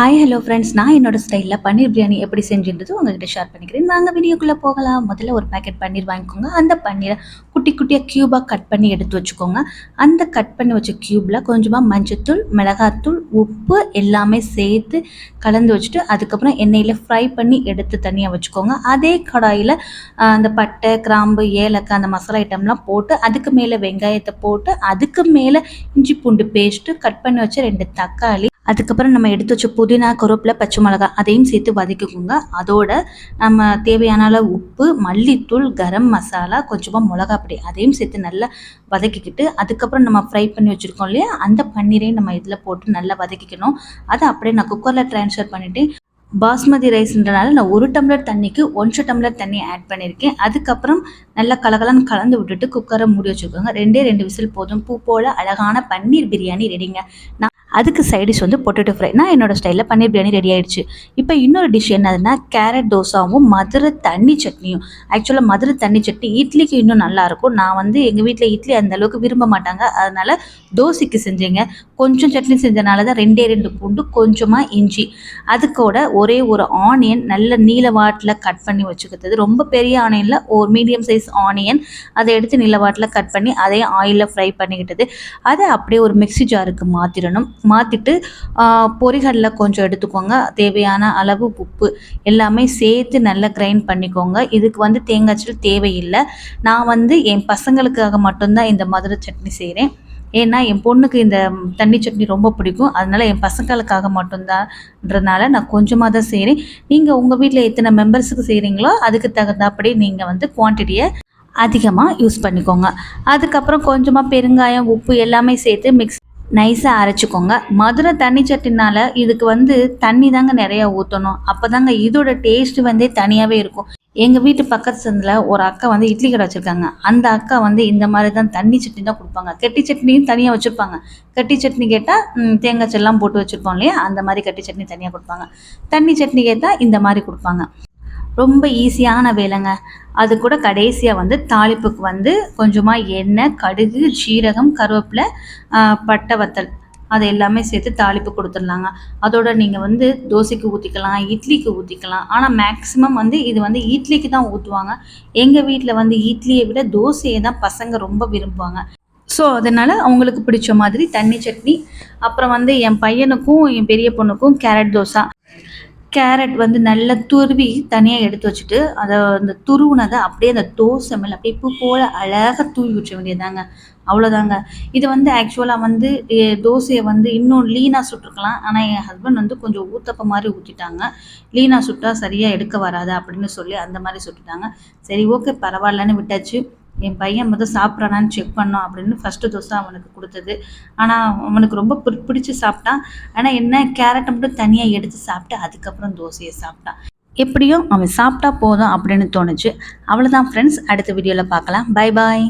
Hi hello friends நான் என்னோட ஸ்டைலில் பன்னீர் பிரியாணி எப்படி செஞ்சுன்றது உங்ககிட்ட ஷேர் பண்ணிக்கிறேன். நாங்கள் வீடியோக்குள்ளே போகலாம். முதல்ல ஒரு பேக்கெட் பன்னீர் வாங்கிக்கோங்க. அந்த பன்னீரை குட்டி குட்டியாக க்யூபாக கட் பண்ணி எடுத்து வச்சுக்கோங்க. அந்த கட் பண்ணி வச்ச க்யூப்பில் கொஞ்சமாக மஞ்சத்தூள் மிளகாத்தூள் உப்பு எல்லாமே சேர்த்து கலந்து வச்சுட்டு அதுக்கப்புறம் எண்ணெயில் ஃப்ரை பண்ணி எடுத்து தனியாக வச்சுக்கோங்க. அதே கடாயில் அந்த பட்டை கிராம்பு ஏலக்காய் அந்த மசாலா ஐட்டம்லாம் போட்டு அதுக்கு மேலே வெங்காயத்தை போட்டு அதுக்கு மேலே இஞ்சி பூண்டு பேஸ்ட்டு கட் பண்ணி வச்ச ரெண்டு தக்காளி அதுக்கப்புறம் நம்ம எடுத்து வச்ச புதினா கருவேப்பிலை பச்சை மிளகா அதையும் சேர்த்து வதக்கிக்கோங்க. அதோட நம்ம தேவையான அளவு உப்பு மல்லித்தூள் கரம் மசாலா கொஞ்சமாக மிளகா பொடி அதையும் சேர்த்து நல்லா வதக்கிக்கிட்டு அதுக்கப்புறம் நம்ம ஃப்ரை பண்ணி வச்சுருக்கோம் இல்லையா? அந்த பன்னீரையும் நம்ம இதில் போட்டு நல்லா வதக்கிக்கணும். அதை அப்படியே நான் குக்கரில் ட்ரான்ஸ்ஃபர் பண்ணிவிட்டு பாஸ்மதி ரைஸ்ன்றனால நான் ஒரு டம்ளர் தண்ணிக்கு ஒன்றரை டம்ளர் தண்ணி ஆட் பண்ணியிருக்கேன். அதுக்கப்புறம் நல்லா கலகலன்னு கலந்து விட்டுட்டு குக்கரை மூடி வச்சுக்கோங்க. ரெண்டே ரெண்டு விசில் போதும். பூ போல் அழகான பன்னீர் பிரியாணி ரெடிங்க நான் அதுக்கு சைடிஷ் வந்து பொட்டேட்டோ ஃப்ரை நான் என்னோட ஸ்டைலில் பன்னீர் பிரியாணி ரெடி ஆயிடுச்சு. இப்போ இன்னொரு டிஷ் என்னதுன்னா கேரட் தோசாவும் மதுரை தண்ணி சட்னியும். ஆக்சுவலாக மதுரை தண்ணி சட்னி இட்லிக்கு இன்னும் நல்லாயிருக்கும் நான் வந்து எங்கள் வீட்டில் இட்லி அந்த அளவுக்கு விரும்ப மாட்டாங்க. அதனால் தோசைக்கு செஞ்சேங்க. கொஞ்சம் சட்னி செஞ்சனால தான் ரெண்டே ரெண்டு பூண்டு கொஞ்சமாக இஞ்சி. அதுக்கூட ஒரே ஒரு ஆனியன் நல்ல நீல வாட்டில் கட் பண்ணி வச்சுக்கிறது ரொம்ப பெரிய ஆனியனில் ஒரு மீடியம் சைஸ் ஆனியன் அதை எடுத்து நீல வாட்டில் கட் பண்ணி அதையும் ஆயிலில் ஃப்ரை பண்ணிக்கிட்டது. அதை அப்படியே ஒரு மிக்சி ஜாருக்கு மாற்றிடணும் மாற்றிட்டு பொரிகளில் கொஞ்சம் எடுத்துக்கோங்க. தேவையான அளவு உப்பு எல்லாமே சேர்த்து நல்லா கிரைண்ட் பண்ணிக்கோங்க. இதுக்கு வந்து தேங்காய்ச்சல் தேவையில்லை. நான் வந்து என் பசங்களுக்காக மட்டும்தான் இந்த மதுரை சட்னி செய்கிறேன் ஏன்னா என் பொண்ணுக்கு இந்த தண்ணி சட்னி ரொம்ப பிடிக்கும். அதனால் என் பசங்களுக்காக மட்டும்தான்றதுனால நான் கொஞ்சமாக தான் செய்கிறேன் நீங்கள் உங்கள் வீட்டில் எத்தனை மெம்பர்ஸுக்கு செய்கிறீங்களோ அதுக்கு தகுந்தாப்படி நீங்கள் வந்து குவான்டிட்டியை அதிகமாக யூஸ் பண்ணிக்கோங்க. அதுக்கப்புறம் கொஞ்சமாக பெருங்காயம் உப்பு எல்லாமே சேர்த்து மிக்ஸ் நைஸாக அரைச்சிக்கோங்க. மதுரை தண்ணி சட்டினால் இதுக்கு வந்து தண்ணி தாங்க நிறையா ஊற்றணும் அப்போ தாங்க இதோட டேஸ்ட் வந்து தனியாகவே இருக்கும். எங்கள் வீட்டு பக்கத்து சந்தில் ஒரு அக்கா வந்து இட்லி கடை வச்சுருக்காங்க. அந்த அக்கா வந்து இந்த மாதிரி தான் தண்ணி சட்னி தான் கொடுப்பாங்க. கெட்டி சட்னியும் தனியாக வச்சுருப்பாங்க. கட்டி சட்னி கேட்டால் தேங்காய் செல்லாம் போட்டு வச்சுருப்போம் இல்லையா? அந்த மாதிரி கட்டி சட்னி தனியாக கொடுப்பாங்க. தண்ணி சட்னி கேட்டால் இந்த மாதிரி கொடுப்பாங்க. ரொம்ப ஈஸியான வேலைங்க. அது கூட கடைசியாக வந்து தாளிப்புக்கு வந்து கொஞ்சமாக எண்ணெய் கடுகு சீரகம் கருவேப்பிலை பட்டை வத்தல் அது எல்லாமே சேர்த்து தாளிப்பு கொடுத்துடலாங்க. அதோட நீங்கள் வந்து தோசைக்கு ஊற்றிக்கலாம் இட்லிக்கு ஊற்றிக்கலாம் ஆனால் மேக்ஸிமம் வந்து இது வந்து இட்லிக்கு தான் ஊற்றுவாங்க எங்கள் வீட்டில் வந்து இட்லியை விட தோசையை தான் பசங்க ரொம்ப விரும்புவாங்க. ஸோ அதனால் அவங்களுக்கு பிடிச்ச மாதிரி தண்ணி சட்னி அப்புறம் வந்து என் பையனுக்கும் என் பெரிய பொண்ணுக்கும் கேரட் தோசை. கேரட் வந்து நல்லா துருவி தனியாக எடுத்து வச்சுட்டு அதை அந்த துருவுனதை அப்படியே அந்த தோசை மேலே அப்படியே பூ போல் அழகாக தூவி விட்டுற வேண்டியதாங்க அவ்வளோதாங்க இது வந்து ஆக்சுவலாக வந்து தோசையை வந்து இன்னும் லீனாக சுட்டுருக்கலாம். ஆனால் என் ஹஸ்பண்ட் வந்து கொஞ்சம் ஊத்தப்ப மாதிரி ஊற்றிட்டாங்க லீனாக சுட்டால் சரியாக எடுக்க வராது அப்படின்னு சொல்லி அந்த மாதிரி சுட்டுட்டாங்க. சரி ஓகே பரவாயில்லன்னு விட்டாச்சு. என் பையன் முதல் சாப்பிட்றானான்னு செக் பண்ணோம் அப்படின்னு ஃபஸ்ட்டு தோசை அவனுக்கு கொடுத்தது. ஆனால் அவனுக்கு ரொம்ப பி பிடிச்சி சாப்பிட்டான். ஆனால் என்ன கேரட்டை மட்டும் தனியாக எடுத்து சாப்பிட்டு அதுக்கப்புறம் தோசையை சாப்பிட்டான். எப்படியும் அவன் சாப்பிட்டா போதும் அப்படின்னு தோணுச்சு. அவ்வளோதான் ஃப்ரெண்ட்ஸ் அடுத்த வீடியோவில் பார்க்கலாம். Bye bye